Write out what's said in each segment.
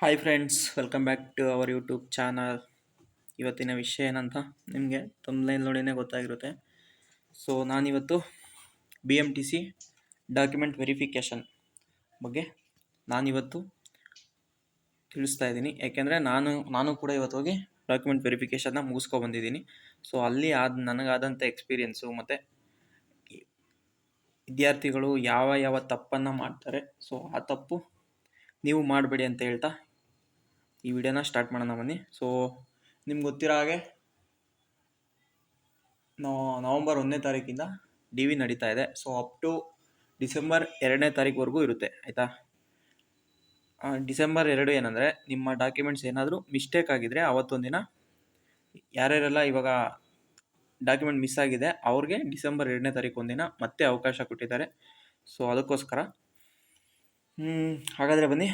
Hi friends welcome back to our YouTube channel ಇವತ್ತಿನ ವಿಷಯ ಏನಂತ ನಿಮಗೆ ತೊಂದಲೈನ್ ನೋಡಿನೇ ಗೊತ್ತಾಗಿರುತ್ತೆ. ಸೊ ನಾನಿವತ್ತು B M T C document verification ಬಗ್ಗೆ ನಾನಿವತ್ತು ತಿಳಿಸ್ತಾ ಇದ್ದೀನಿ. ಯಾಕೆಂದರೆ ನಾನು ನಾನು ಕೂಡ ಇವತ್ತು ಹೋಗಿ ಡಾಕ್ಯುಮೆಂಟ್ ವೆರಿಫಿಕೇಷನ್ನ ಮುಗಿಸ್ಕೊ ಬಂದಿದ್ದೀನಿ. ಸೊ ಅಲ್ಲಿ ಆದ ನನಗಾದಂಥ ಎಕ್ಸ್ಪೀರಿಯೆನ್ಸು ಮತ್ತು ವಿದ್ಯಾರ್ಥಿಗಳು ಯಾವ ಯಾವ ತಪ್ಪನ್ನು ಮಾಡ್ತಾರೆ. ಸೊ ಆ ತಪ್ಪು ನೀವು ಮಾಡಬೇಡಿ ಅಂತ ಹೇಳ್ತಾ ಈ ವಿಡಿಯೋನ ಸ್ಟಾರ್ಟ್ ಮಾಡೋಣ ಬನ್ನಿ. ಸೊ ನಿಮ್ಗೆ ಗೊತ್ತಿರೋ ಹಾಗೆ ನವಂಬರ್ ಒಂದನೇ ತಾರೀಕಿಂದ ಡಿ ವಿ ನಡೀತಾ ಇದೆ. ಸೊ ಅಪ್ ಟು ಡಿಸೆಂಬರ್ ಎರಡನೇ ತಾರೀಕುವರೆಗೂ ಇರುತ್ತೆ, ಆಯಿತಾ? ಡಿಸೆಂಬರ್ ಎರಡು ಏನಂದರೆ, ನಿಮ್ಮ ಡಾಕ್ಯುಮೆಂಟ್ಸ್ ಏನಾದರೂ ಮಿಸ್ಟೇಕ್ ಆಗಿದ್ರೆ ಅವತ್ತೊಂದಿನ ಯಾರ್ಯಾರೆಲ್ಲ ಇವಾಗ ಡಾಕ್ಯುಮೆಂಟ್ ಮಿಸ್ ಆಗಿದೆ, ಅವ್ರಿಗೆ ಡಿಸೆಂಬರ್ ಎರಡನೇ ತಾರೀಕು ಒಂದಿನ ಮತ್ತೆ ಅವಕಾಶ ಕೊಟ್ಟಿದ್ದಾರೆ. ಸೊ ಅದಕ್ಕೋಸ್ಕರ ಹಾಗಾದರೆ ಬನ್ನಿ.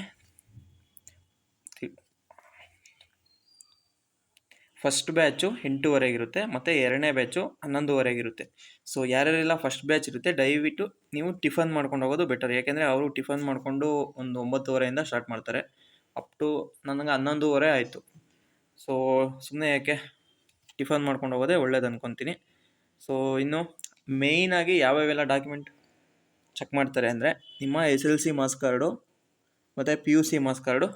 ಫಸ್ಟ್ ಬ್ಯಾಚು ಎಂಟೂವರೆಗಿರುತ್ತೆ, ಮತ್ತು ಎರಡನೇ ಬ್ಯಾಚು ಹನ್ನೊಂದುವರೆಗಿರುತ್ತೆ. ಸೊ ಯಾರ್ಯಾರೆಲ್ಲ ಫಸ್ಟ್ ಬ್ಯಾಚ್ ಇರುತ್ತೆ, ದಯವಿಟ್ಟು ನೀವು ಟಿಫನ್ ಮಾಡ್ಕೊಂಡು ಹೋಗೋದು ಬೆಟರ್ ಯಾಕೆಂದರೆ ಅವರು ಟಿಫನ್ ಮಾಡಿಕೊಂಡು ಒಂದು ಒಂಬತ್ತುವರೆಯಿಂದ ಸ್ಟಾರ್ಟ್ ಮಾಡ್ತಾರೆ. ಅಪ್ ಟು ನನಗೆ ಹನ್ನೊಂದುವರೆ ಆಯಿತು. ಸೊ ಸುಮ್ಮನೆ ಯಾಕೆ ಟಿಫನ್ ಮಾಡ್ಕೊಂಡು ಹೋಗೋದೇ ಒಳ್ಳೇದು ಅಂದ್ಕೊತೀನಿ ಸೊ ಇನ್ನು ಮೇಯ್ನಾಗಿ ಯಾವ್ಯಾವೆಲ್ಲ ಡಾಕ್ಯುಮೆಂಟ್ ಚೆಕ್ ಮಾಡ್ತಾರೆ ಅಂದರೆ ನಿಮ್ಮ S L C marks card ಮತ್ತು P U C marks card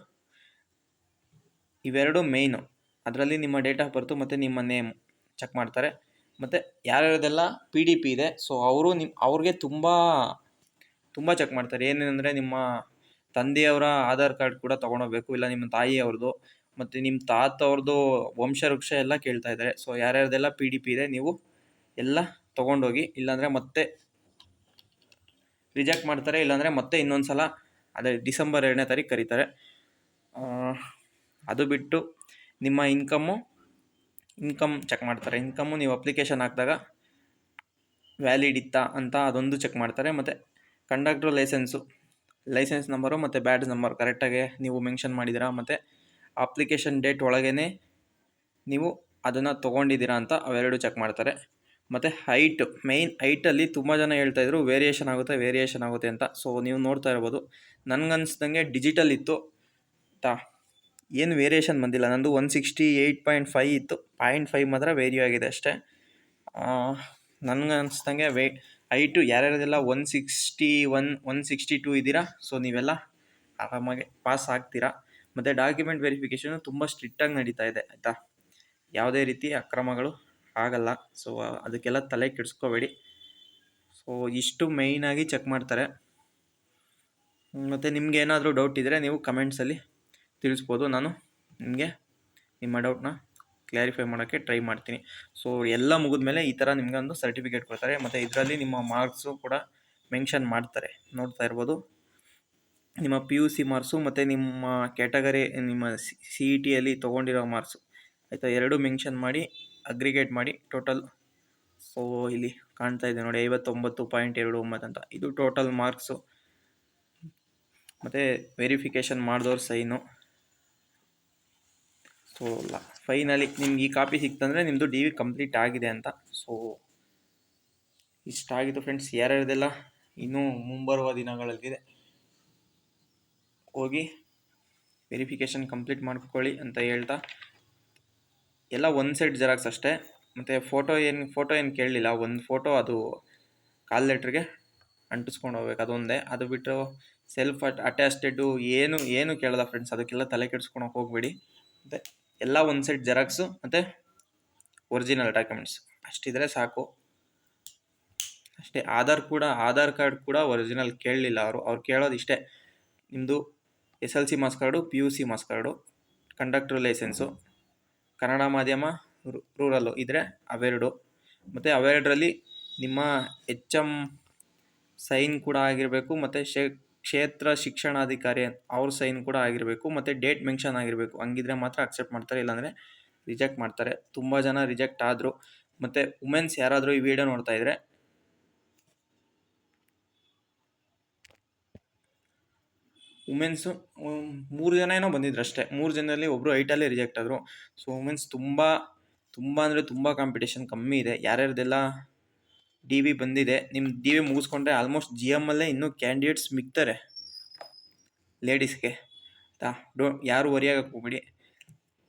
ಇವೆರಡು ಮೇಯ್ನು ಅದರಲ್ಲಿ ನಿಮ್ಮ ಡೇಟ್ ಆಫ್ ಬರ್ತು ಮತ್ತು ನಿಮ್ಮ ನೇಮ್ ಚೆಕ್ ಮಾಡ್ತಾರೆ. ಮತ್ತು ಯಾರ್ಯಾರದೆಲ್ಲ ಪಿ ಡಿ ಪಿ ಇದೆ ಸೊ ಅವರು ನಿಮ್ಮ ಅವ್ರಿಗೆ ತುಂಬ ತುಂಬ ಚೆಕ್ ಮಾಡ್ತಾರೆ. ಏನೇನೆಂದರೆ ನಿಮ್ಮ ತಂದೆಯವರ ಆಧಾರ್ ಕಾರ್ಡ್ ಕೂಡ ತೊಗೊಂಡೋಗ್ಬೇಕು, ಇಲ್ಲ ನಿಮ್ಮ ತಾಯಿಯವ್ರದ್ದು, ಮತ್ತು ನಿಮ್ಮ ತಾತವ್ರದ್ದು ವಂಶವೃಕ್ಷ ಎಲ್ಲ ಕೇಳ್ತಾ ಇದ್ದಾರೆ. ಸೊ ಯಾರ್ಯಾರ್ದೆಲ್ಲ ಪಿ ಡಿ ಪಿ ಇದೆ, ನೀವು ಎಲ್ಲ ತೊಗೊಂಡೋಗಿ, ಇಲ್ಲಾಂದರೆ ಮತ್ತೆ ರಿಜೆಕ್ಟ್ ಮಾಡ್ತಾರೆ, ಇಲ್ಲಾಂದರೆ ಮತ್ತೆ ಇನ್ನೊಂದು ಸಲ ಅದೇ ಡಿಸೆಂಬರ್ ಎರಡನೇ ತಾರೀಕು ಕರೀತಾರೆ. ಅದು ಬಿಟ್ಟು ನಿಮ್ಮ ಇನ್ಕಮ್ಮು, ಇನ್ಕಮ್ ಚೆಕ್ ಮಾಡ್ತಾರೆ. ಇನ್ಕಮ್ಮು ನೀವು ಅಪ್ಲಿಕೇಶನ್ ಹಾಕಿದಾಗ ವ್ಯಾಲಿಡ್ ಇತ್ತಾ ಅಂತ ಅದೊಂದು ಚೆಕ್ ಮಾಡ್ತಾರೆ. ಮತ್ತು ಕಂಡಕ್ಟ್ರ್ ಲೈಸೆನ್ಸು ಲೈಸೆನ್ಸ್ ನಂಬರು ಮತ್ತು ಬ್ಯಾಡ್ ನಂಬರ್ ಕರೆಕ್ಟಾಗಿ ನೀವು ಮೆನ್ಷನ್ ಮಾಡಿದ್ದೀರಾ ಮತ್ತು ಅಪ್ಲಿಕೇಶನ್ ಡೇಟ್ ಒಳಗೇ ನೀವು ಅದನ್ನು ತೊಗೊಂಡಿದ್ದೀರಾ ಅಂತ ಅವೆರಡು ಚೆಕ್ ಮಾಡ್ತಾರೆ. ಮತ್ತು ಹೈಟ್ ಮೇಯ್ನ್ ಹೈಟಲ್ಲಿ ತುಂಬ ಜನ ಹೇಳ್ತಾಯಿದ್ರು ವೇರಿಯೇಷನ್ ಆಗುತ್ತೆ ವೇರಿಯೇಷನ್ ಆಗುತ್ತೆ ಅಂತ. ಸೊ ನೀವು ನೋಡ್ತಾ ಇರ್ಬೋದು. ನನಗನ್ಸ್ದಂಗೆ ಡಿಜಿಟಲ್ ಇತ್ತು. ತಾ ಏನು ವೇರಿಯೇಷನ್ ಬಂದಿಲ್ಲ. ನಂದು one sixty eight point five ಇತ್ತು. ಪಾಯಿಂಟ್ ಫೈವ್ ಮಾತ್ರ ವೇರಿ ಆಗಿದೆ ಅಷ್ಟೇ. ನನಗೆ ಅನಿಸ್ದಂಗೆ ವೇ height ಯಾರ್ಯಾರದೆಲ್ಲ one sixty one one sixty two ಇದ್ದೀರಾ? ಸೊ ನೀವೆಲ್ಲ ಆರಾಮಾಗಿ ಪಾಸ್ ಆಗ್ತೀರಾ. ಮತ್ತು ಡಾಕ್ಯುಮೆಂಟ್ ವೆರಿಫಿಕೇಷನು ತುಂಬ ಸ್ಟ್ರಿಕ್ಟಾಗಿ ನಡೀತಾ ಇದೆ, ಆಯಿತಾ? ಯಾವುದೇ ರೀತಿ ಅಕ್ರಮಗಳು ಆಗಲ್ಲ. ಸೊ ಅದಕ್ಕೆಲ್ಲ ತಲೆ ಕೆಡಿಸ್ಕೋಬೇಡಿ. ಸೊ ಇಷ್ಟು ಮೇಯ್ನಾಗಿ ಚೆಕ್ ಮಾಡ್ತಾರೆ. ಮತ್ತು ನಿಮ್ಗೆ ಏನಾದರೂ ಡೌಟ್ ಇದ್ದರೆ ನೀವು ಕಮೆಂಟ್ಸಲ್ಲಿ ತಿಳಿಸ್ಬೋದು. ನಾನು ನಿಮಗೆ ನಿಮ್ಮ ಡೌಟ್ನ ಕ್ಲಾರಿಫೈ ಮಾಡೋಕ್ಕೆ ಟ್ರೈ ಮಾಡ್ತೀನಿ. ಸೊ, ಎಲ್ಲ ಮುಗಿದ ಮೇಲೆ ಈ ಥರ ನಿಮಗೆ ಒಂದು ಸರ್ಟಿಫಿಕೇಟ್ ಕೊಡ್ತಾರೆ. ಮತ್ತು ಇದರಲ್ಲಿ ನಿಮ್ಮ ಮಾರ್ಕ್ಸು ಕೂಡ ಮೆನ್ಷನ್ ಮಾಡ್ತಾರೆ. ನೋಡ್ತಾ ಇರ್ಬೋದು. ನಿಮ್ಮ ಪಿ ಯು ಸಿ ಮಾರ್ಕ್ಸು ಮತ್ತು ನಿಮ್ಮ ಕ್ಯಾಟಗರಿ, ನಿಮ್ಮ ಸಿ ಇ ಟಿಯಲ್ಲಿ ತೊಗೊಂಡಿರೋ ಮಾರ್ಕ್ಸು. ಆಯಿತಾ? ಎರಡು ಮೆನ್ಷನ್ ಮಾಡಿ, ಅಗ್ರಿಗೇಟ್ ಮಾಡಿ, ಟೋಟಲ್. ಸೊ, ಇಲ್ಲಿ ಕಾಣ್ತಾ ಇದೆ ನೋಡಿ, ಐವತ್ತೊಂಬತ್ತು ಪಾಯಿಂಟ್ ಎರಡು ಒಂಬತ್ತು ಅಂತ. ಇದು ಟೋಟಲ್ ಮಾರ್ಕ್ಸು. ಮತ್ತು ವೆರಿಫಿಕೇಷನ್ ಮಾಡಿದವ್ರ ಸೈನು. ಸೊ ಫೈನಲಿ ನಿಮ್ಗೆ ಈ ಕಾಪಿ ಸಿಕ್ತಂದ್ರೆ ನಿಮ್ಮದು ಡಿ ವಿ ಕಂಪ್ಲೀಟ್ ಆಗಿದೆ ಅಂತ. ಸೊ ಇಷ್ಟಾಗಿತ್ತು ಫ್ರೆಂಡ್ಸ್ ಯಾರ್ಯಾರ್ದೆಲ್ಲ ಇನ್ನೂ ಮುಂಬರುವ ದಿನಗಳಲ್ಲಿದೆ, ಹೋಗಿ ವೆರಿಫಿಕೇಷನ್ ಕಂಪ್ಲೀಟ್ ಮಾಡ್ಕೊಳ್ಳಿ ಅಂತ ಹೇಳ್ತಾ, ಎಲ್ಲ ಒಂದು ಸೈಡ್ ಜೆರಾಕ್ಸ್ ಅಷ್ಟೇ. ಮತ್ತು ಫೋಟೋ ಏನು ಫೋಟೋ ಏನು ಕೇಳಲಿಲ್ಲ. ಒಂದು ಫೋಟೋ ಅದು ಕಾಲ್ ಲೆಟ್ರಿಗೆ ಅಂಟಿಸ್ಕೊಂಡು ಹೋಗ್ಬೇಕು. ಅದೊಂದೇ. ಅದು ಬಿಟ್ಟು ಸೆಲ್ಫ್ ಅಟ್ ಅಟ್ಯಾಸ್ಟೆಡು ಏನು ಏನು ಕೇಳಲ್ಲ ಫ್ರೆಂಡ್ಸ್ ಅದಕ್ಕೆಲ್ಲ ತಲೆ ಕೆಡಿಸ್ಕೊಳಕ್ಕೆ ಹೋಗಬೇಡಿ. ಮತ್ತು ಎಲ್ಲ ಒಂದು ಸೆಟ್ ಜೆರಾಕ್ಸು ಮತ್ತು ಒರಿಜಿನಲ್ ಡಾಕ್ಯುಮೆಂಟ್ಸ್ ಅಷ್ಟಿದ್ರೆ ಸಾಕು. ಅಷ್ಟೇ ಆಧಾರ್ ಕೂಡ, ಆಧಾರ್ ಕಾರ್ಡ್ ಕೂಡ ಒರಿಜಿನಲ್ ಕೇಳಲಿಲ್ಲ ಅವರು. ಅವ್ರು ಕೇಳೋದು ಇಷ್ಟೇ. ನಿಮ್ಮದು S L C marks card P U C marks card conductor licence Kannada ಮಾಧ್ಯಮ ರೂರಲ್ಲು ಇದ್ದರೆ ಅವೆರಡು. ಮತ್ತು ಅವೆರಡರಲ್ಲಿ ನಿಮ್ಮ ಎಚ್ ಎಂ ಸೈನ್ ಕೂಡ ಆಗಿರಬೇಕು, ಮತ್ತು ಶೇ ಕ್ಷೇತ್ರ ಶಿಕ್ಷಣಾಧಿಕಾರಿ ಅವ್ರ ಸೈನ್ ಕೂಡ ಆಗಿರಬೇಕು, ಮತ್ತು ಡೇಟ್ ಮೆನ್ಷನ್ ಆಗಿರಬೇಕು. ಹಂಗಿದ್ರೆ ಮಾತ್ರ ಅಕ್ಸೆಪ್ಟ್ ಮಾಡ್ತಾರೆ, ಇಲ್ಲಾಂದರೆ ರಿಜೆಕ್ಟ್ ಮಾಡ್ತಾರೆ. ತುಂಬ ಜನ ರಿಜೆಕ್ಟ್ ಆದರು. ಮತ್ತು ವುಮೆನ್ಸ್ ಯಾರಾದರೂ ಈ ವಿಡಿಯೋ ನೋಡ್ತಾ ಇದ್ದರೆ ವುಮೆನ್ಸು ಮೂರು ಜನ ಏನೋ ಬಂದಿದ್ರು ಅಷ್ಟೇ. ಮೂರು ಜನದಲ್ಲಿ ಒಬ್ಬರು ಐಟಲ್ಲೇ ರಿಜೆಕ್ಟ್ ಆದರು. ಸೊ ವುಮೆನ್ಸ್ ತುಂಬ ತುಂಬ ಅಂದರೆ ತುಂಬ ಕಾಂಪಿಟೇಷನ್ ಕಮ್ಮಿ ಇದೆ. ಯಾರ್ಯಾರ್ದೆಲ್ಲ ಡಿ ವಿ ಬಂದಿದೆ. ನಿಮ್ಮ ಡಿ ವಿ ಮುಗಿಸ್ಕೊಂಡ್ರೆ ಆಲ್ಮೋಸ್ಟ್ ಜಿ ಎಮ್ಮಲ್ಲೇ ಇನ್ನೂ ಕ್ಯಾಂಡಿಡೇಟ್ಸ್ ಮಿಗ್ತಾರೆ. ಲೇಡೀಸ್ಗೆ ಆಯಿತಾ ಡೋ, ಯಾರು ವರಿಯಾಗಕ್ಕೆ ಹೋಗ್ಬೇಡಿ.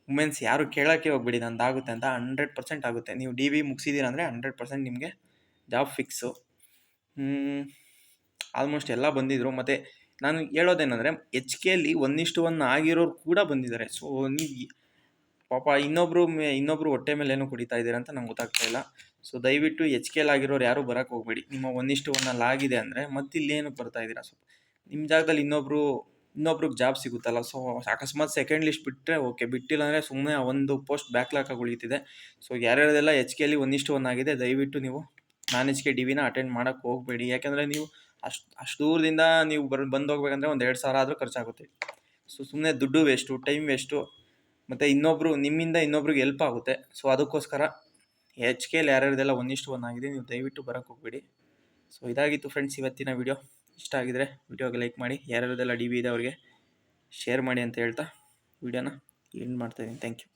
ವುಮೆನ್ಸ್ ಯಾರು ಕೇಳೋಕ್ಕೆ ಹೋಗ್ಬಿಡಿ. ನಂದು ಆಗುತ್ತೆ ಅಂತ ಹಂಡ್ರೆಡ್ ಪರ್ಸೆಂಟ್ ಆಗುತ್ತೆ. ನೀವು ಡಿ ವಿ ಮುಗಿಸಿದ್ದೀರ ಅಂದರೆ ಹಂಡ್ರೆಡ್ ಪರ್ಸೆಂಟ್ ನಿಮಗೆ ಜಾಬ್ ಫಿಕ್ಸು ಆಲ್ಮೋಸ್ಟ್ ಎಲ್ಲ ಬಂದಿದ್ದರು ಮತ್ತು ನಾನು ಹೇಳೋದೇನೆಂದರೆ ಎಚ್ ಕೆಯಲ್ಲಿ ಒಂದಿಷ್ಟು ಒಂದು ಆಗಿರೋರು ಕೂಡ ಬಂದಿದ್ದಾರೆ. ಸೊ ನೀವು ಪಾಪ ಇನ್ನೊಬ್ಬರು ಮೇ ಇನ್ನೊಬ್ಬರು ಹೊಟ್ಟೆ ಮೇಲೆ ಏನೋ ಕುಡಿತಾ ಇದ್ದೀರ ಅಂತ ನಂಗೆ ಗೊತ್ತಾಗ್ತಾ ಇಲ್ಲ. ಸೊ ದಯವಿಟ್ಟು ಎಚ್ ಕೆ ಎಲ್ ಆಗಿರೋರು ಯಾರೂ ಬರೋಕ್ಕೆ ಹೋಗಬೇಡಿ. ನಿಮ್ಮ ಒಂದಿಷ್ಟು ಅಲ್ಲಿ ಆಗಿದೆ ಅಂದರೆ ಮತ್ತೆ ಇಲ್ಲೇನು ಬರ್ತಾ ಇದ್ದೀರಾ? ಸೊ ನಿಮ್ಮ ಜಾಗದಲ್ಲಿ ಇನ್ನೊಬ್ಬರು ಇನ್ನೊಬ್ರಿಗೆ ಜಾಬ್ ಸಿಗುತ್ತಲ್ಲ. ಸೊ ಅಕಸ್ಮಾತ್ ಸೆಕೆಂಡ್ ಲಿಸ್ಟ್ ಬಿಟ್ಟರೆ ಓಕೆ ಬಿಟ್ಟಿಲ್ಲ ಅಂದರೆ ಸುಮ್ಮನೆ ಒಂದು ಪೋಸ್ಟ್ ಬ್ಯಾಕ್ಲಾಕ್ ಆಗಿ ಉಳಿತಿದೆ. ಸೊ ಯಾರ್ಯಾರದೆಲ್ಲ ಎಚ್ ಕೆ ಎಲ್ಲಿ ಒಂದಿಷ್ಟು ಆಗಿದೆ ದಯವಿಟ್ಟು ನೀವು ನಾನ್ ಎಚ್ ಕೆ ಡಿ ವಿನ ಅಟೆಂಡ್ ಮಾಡೋಕ್ಕೆ ಹೋಗಬೇಡಿ. ಯಾಕೆಂದರೆ ನೀವು ಅಷ್ಟು ಅಷ್ಟು ದೂರದಿಂದ ನೀವು ಬರ್ ಬಂದು ಹೋಗ್ಬೇಕಂದ್ರೆ ಒಂದು ಎರಡು ಸಾವಿರ ಆದರೂ ಖರ್ಚಾಗುತ್ತೆ. ಸೊ ಸುಮ್ಮನೆ ದುಡ್ಡು ವೇಸ್ಟು ಟೈಮ್ ವೇಸ್ಟು ಮತ್ತು ಇನ್ನೊಬ್ಬರು ನಿಮ್ಮಿಂದ ಇನ್ನೊಬ್ರಿಗೆ ಹೆಲ್ಪ್ ಆಗುತ್ತೆ. ಸೊ ಅದಕ್ಕೋಸ್ಕರ ಎಚ್ ಕೆಲಿ ಯಾರ್ಯಾರ್ದೆಲ್ಲ ಒಂದಿಷ್ಟು ಒನ್ ಆಗಿದೆ, ನೀವು ದಯವಿಟ್ಟು ಬರೋಕ್ಕೆ ಹೋಗ್ಬೇಡಿ. ಸೊ ಇದಾಗಿತ್ತು ಫ್ರೆಂಡ್ಸ್ ಇವತ್ತಿನ ವಿಡಿಯೋ ಇಷ್ಟ ಆಗಿದ್ರೆ ವಿಡಿಯೋಗೆ ಲೈಕ್ ಮಾಡಿ, ಯಾರ್ಯಾರ್ದೆಲ್ಲ ಡಿ ಬಿ ಇದೆ ಅವ್ರಿಗೆ ಶೇರ್ ಮಾಡಿ ಅಂತ ಹೇಳ್ತಾ ವಿಡಿಯೋನ ಎಂಡ್ ಮಾಡ್ತಾಯಿದ್ದೀನಿ ಥ್ಯಾಂಕ್ ಯು